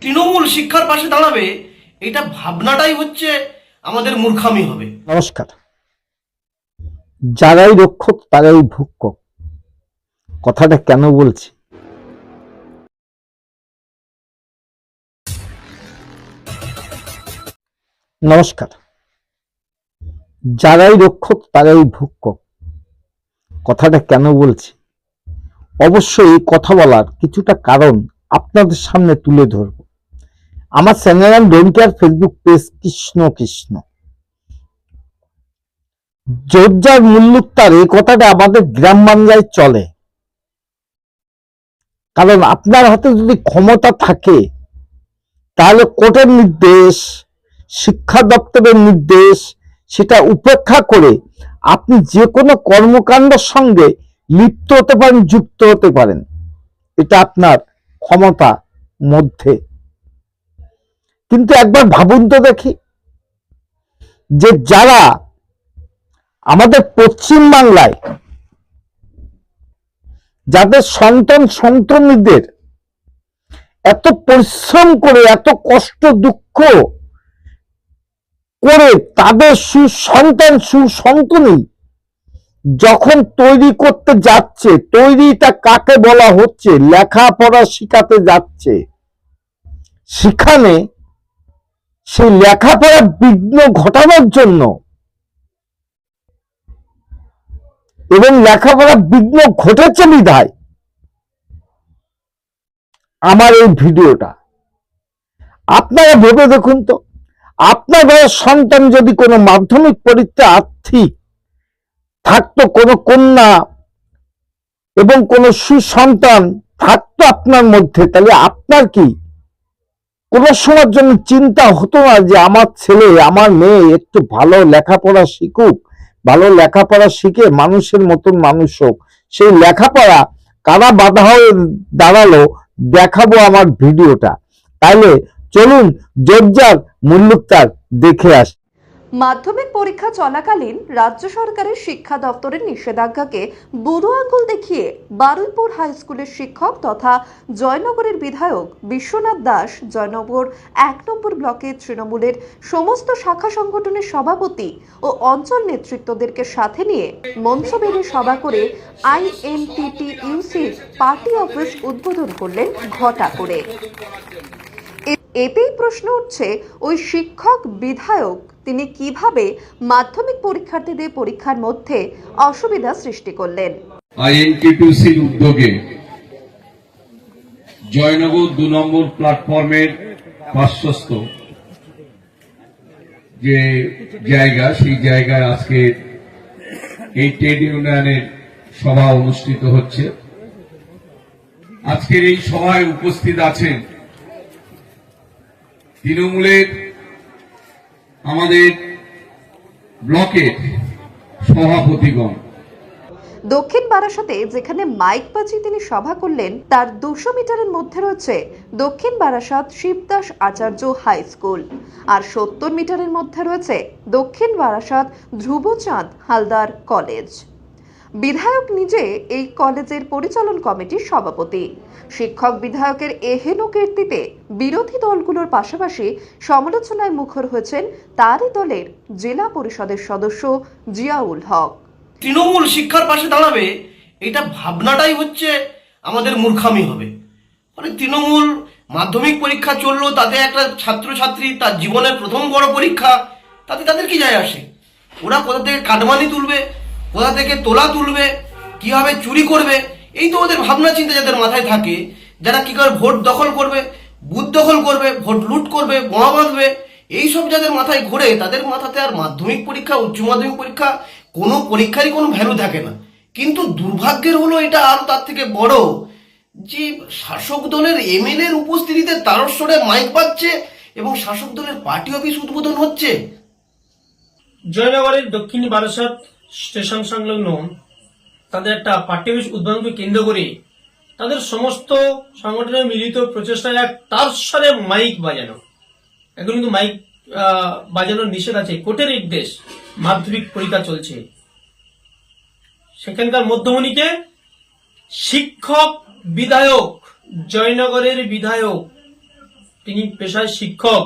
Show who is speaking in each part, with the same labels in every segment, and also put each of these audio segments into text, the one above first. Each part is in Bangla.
Speaker 1: তৃণমূল শিক্ষার পাশে দাঁড়াবে, এটা ভাবনাটাই হচ্ছে আমাদের মূর্খামি হবে।
Speaker 2: নমস্কার। যারাই রক্ষক, তারাই ভক্ষক। কথাটা কেন বলছি? নমস্কার। যারাই রক্ষক, তারাই ভক্ষক। কথাটা কেন বলছি? অবশ্যই কথা বলার কিছুটা কারণ আপনাদের সামনে তুলে ধরব। আমার channel and don't care Facebook page Krishna Krishna. যোজ্জার মূল্যুত্তার এই কথাটা আমাদের গ্রাম বাংলায় চলে। কারণ আপনার হাতে যদি ক্ষমতা থাকে, তাহলে কোর্টের নির্দেশ, শিক্ষা দপ্তরের নির্দেশ, সেটা উপেক্ষা করে আপনি যে কোনো কর্মকাণ্ডের সঙ্গে লিপ্ত হতে পারেন, যুক্ত হতে পারেন। এটা আপনার ক্ষমতা মধ্যে। কিন্তু একবার ভাবুন তো দেখি যে যারা আমাদের পশ্চিম বাংলায়, যাদের সন্তান সন্তানীদের এত পরিশ্রম করে, এত কষ্ট, দুঃখ করে তাদের সুসন্তান সুসন্তানী যখন তৈরি করতে যাচ্ছে তৈরিটা কাকে বলা হচ্ছে, লেখাপড়া শিখাতে যাচ্ছে, সেখানে সেই লেখাপড়া বিঘ্ন ঘটানোর জন্য এবং লেখাপড়া বিঘ্ন ঘটেছে বিধায় আমার এই ভিডিওটা। আপনারা ভেবে দেখুন তো আপনার ঘরের সন্তান যদি কোনো মাধ্যমিক পরীক্ষা আর্থিক থাকতো, কোনো কন্যা এবং কোনো সুসন্তান থাকতো আপনার মধ্যে, তাহলে আপনার কি কোন সময়ের জন্য চিন্তা হতো না যে আমার ছেলে, আমার মেয়ে একটু ভালো লেখাপড়া শিখুক, ভালো লেখাপড়া শিখে মানুষের মতন মানুষ হোক। সেই লেখাপড়া কারা বাধা হয়ে দাঁড়াল দেখাবো আমার ভিডিওটা। তাহলে চলুন জোরজার মূল্যুক্তার দেখে আসি।
Speaker 3: মাধ্যমিক পরীক্ষা চলাকালীন রাজ্য সরকারের শিক্ষা দপ্তরের নিষেধাজ্ঞাকে বুড়ো আঙ্গুল দেখিয়ে বারুইপুর হাই স্কুলের শিক্ষক তথা জয়নগরের বিধায়ক বিশ্বনাথ দাস জয়নগর এক নম্বর ব্লকের তৃণমূলের সমস্ত শাখা সংগঠনের সভাপতি ও অঞ্চল নেতৃত্বদেরকে সাথে নিয়ে মঞ্চ বেঁধে সভা করে আইএনটিটি ইউসির পার্টি অফিস উদ্বোধন করলেন ঘটা করে। এতেই প্রশ্ন উঠছে, ওই শিক্ষক বিধায়ক তিনি কীভাবে মাধ্যমিক পরীক্ষার্থীদের পরীক্ষার মধ্যে অসুবিধা সৃষ্টি করলেন?
Speaker 4: উদ্যোগে জয়নগর দু নম্বর প্ল্যাটফর্মের পার্শ্বস্থ যে জায়গা, সেই জায়গায় আজকে এই ট্রেড ইউনিয়নের সভা অনুষ্ঠিত হচ্ছে। আজকের এই সভায় উপস্থিত আছেন তৃণমূলের আমাদের ব্লকের সভাপতিগণ।
Speaker 3: দক্ষিণ বারাসাতে যেখানে মাইক বাজিয়ে তিনি সভা করলেন, তার দুশো মিটারের মধ্যে রয়েছে দক্ষিণ বারাসাত শিবদাস আচার্য হাই স্কুল। আর সত্তর মিটারের মধ্যে রয়েছে দক্ষিণ বারাসাত ধ্রুবচাঁদ হালদার কলেজ। বিধায়ক নিজে এই কলেজের পরিচালন কমিটির সভাপতি। শিক্ষক বিধায়কের এহেন কীর্তিতে বিরোধী দলগুলোর পাশাপাশি সমালোচনায় মুখর হয়েছেন তারই দলের জেলা পরিষদের সদস্য জিয়াউল হক।
Speaker 1: তৃণমূল শিক্ষার পাশে দাঁড়াবে, এটা ভাবনাটাই হচ্ছে আমাদের মূর্খামি হবে। মানে তৃণমূল মাধ্যমিক পরীক্ষা চলল, তাতে একটা ছাত্রছাত্রী তার জীবনের প্রথম বড় পরীক্ষা, তাতে তাদের কি যায় আসে? ওরা কোথা থেকে কাটমানি তুলবে? কোথা থেকে তোলা তুলবে, কীভাবে চুরি করবে, এই তো ওদের ভাবনা চিন্তা যাদের মাথায় থাকে, যারা কি করে ভোট দখল করবে, বুথ দখল করবে, ভোট লুট করবে, বোমা বাঁধবে এইসব যাদের মাথায় ঘোরে, তাদের মাথাতে আর মাধ্যমিক পরীক্ষা, উচ্চ মাধ্যমিক পরীক্ষা, কোনো পরীক্ষারই কোনো ভ্যালু থাকে না। কিন্তু দুর্ভাগ্যের হলো এটা আরও তার থেকে বড়, যে শাসক দলের এমএলএ এর উপস্থিতিতে তারস্বরে মাইক পাচ্ছে এবং শাসক দলের পার্টি অফিস উদ্বোধন হচ্ছে।
Speaker 5: জয়নগরের দক্ষিণ বারাসাত স্টেশন সংলগ্ন তাদের একটা অফিস উদ্বোধনকে কেন্দ্র করে তাদের সমস্ত সংগঠনের মিলিত প্রচেষ্টায় এক তার স্বরে মাইক বাজানো। এখন কিন্তু মাইক বাজানোর নিষেধ আছে। কোর্টের নির্দেশ মাধ্যমিক পরীক্ষা চলছে। সেখানকার মধ্যমণিকে শিক্ষক বিধায়ক, জয়নগরের বিধায়ক, তিনি পেশায় শিক্ষক।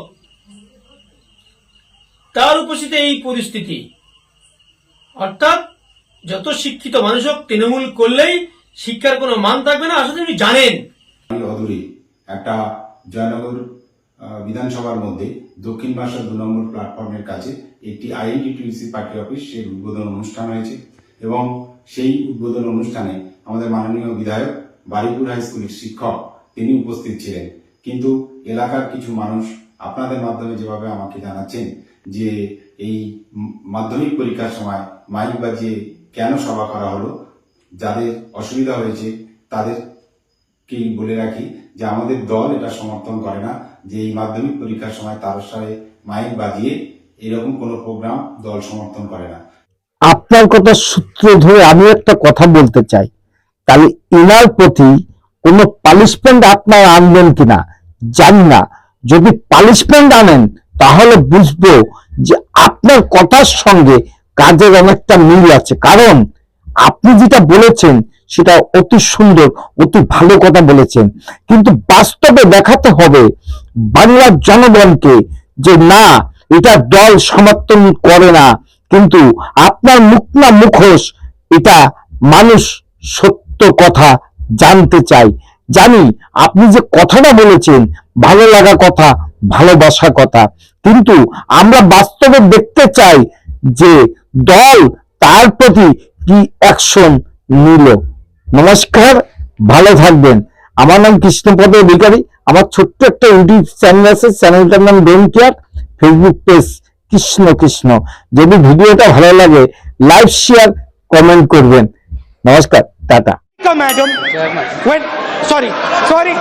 Speaker 5: তার উপস্থিতিতে এই পরিস্থিতি। অর্থাৎ যত শিক্ষিত মানুষ হোক, তৃণমূল করলেই শিক্ষার কোনো মান থাকবে না। আসলে তিনি জানেন।
Speaker 6: অদূরে একটা জয়নগর বিধানসভার মধ্যে দক্ষিণ ভাষা দু নম্বর প্ল্যাটফর্মের কাছে একটি আইএনটিটিউসি পার্টি অফিস, সেই উদ্বোধন অনুষ্ঠান হয়েছে। এবং সেই উদ্বোধন অনুষ্ঠানে আমাদের মাননীয় বিধায়ক, বারিপুর হাই স্কুলের শিক্ষক, তিনি উপস্থিত ছিলেন। কিন্তু এলাকার কিছু মানুষ আপনাদের মাধ্যমে যেভাবে আমাকে জানাচ্ছেন যে এই মাধ্যমিক পরীক্ষার সময় মাইক বাজিয়ে কেন সভা করা হলো? যাদের অসুবিধা হয়েছে তাদের কি বলে রাখি যে আমাদের দল এটা সমর্থন করে না, যে এই মাধ্যমিক পরীক্ষার সময় তারস্বরে মাইক বাজিয়ে এরকম কোনো প্রোগ্রাম দল সমর্থন করে না।
Speaker 2: আপনার কথা সূত্র ধরে আমি একটা কথা বলতে চাই। তাহলে ইনার প্রতি কোনো পানিশমেন্ট আপনারা আনবেন কিনা? জানি না। যদি পানিশমেন্ট আনেন, তাহলে বুঝব যে আপনার কথার সঙ্গে কাজের অনেকটা মিল আছে। কারণ আপনি যেটা বলেছেন, সেটা অতি সুন্দর, অতি ভালো কথা বলেছেন। কিন্তু বাস্তবে দেখাতে হবে বাংলার জনগণকে যে না, এটা দল সমর্থন করে না। কিন্তু আপনার মুখ না মুখোশ, এটা মানুষ সত্য কথা জানতে চাই জানি আপনি যে কথাটা বলেছেন, ভালো লাগা কথা ভালোবাসা কথা। কিন্তু আমরা বাস্তবে দেখতে চাই যে দল তার প্রতি কি অ্যাকশন নিল? নমস্কার ভালো থাকবেন। আমার নাম কৃষ্ণপদ অধিকারী। আমার ছোট্ট একটা ইউটিউব চ্যানেল আছে চ্যানেলটার নাম don't care Facebook page Krishna Krishna. যদি ভিডিওটা ভালো লাগে লাইক শেয়ার কমেন্ট করবেন। নমস্কার টাটা.
Speaker 7: When, sorry, sorry.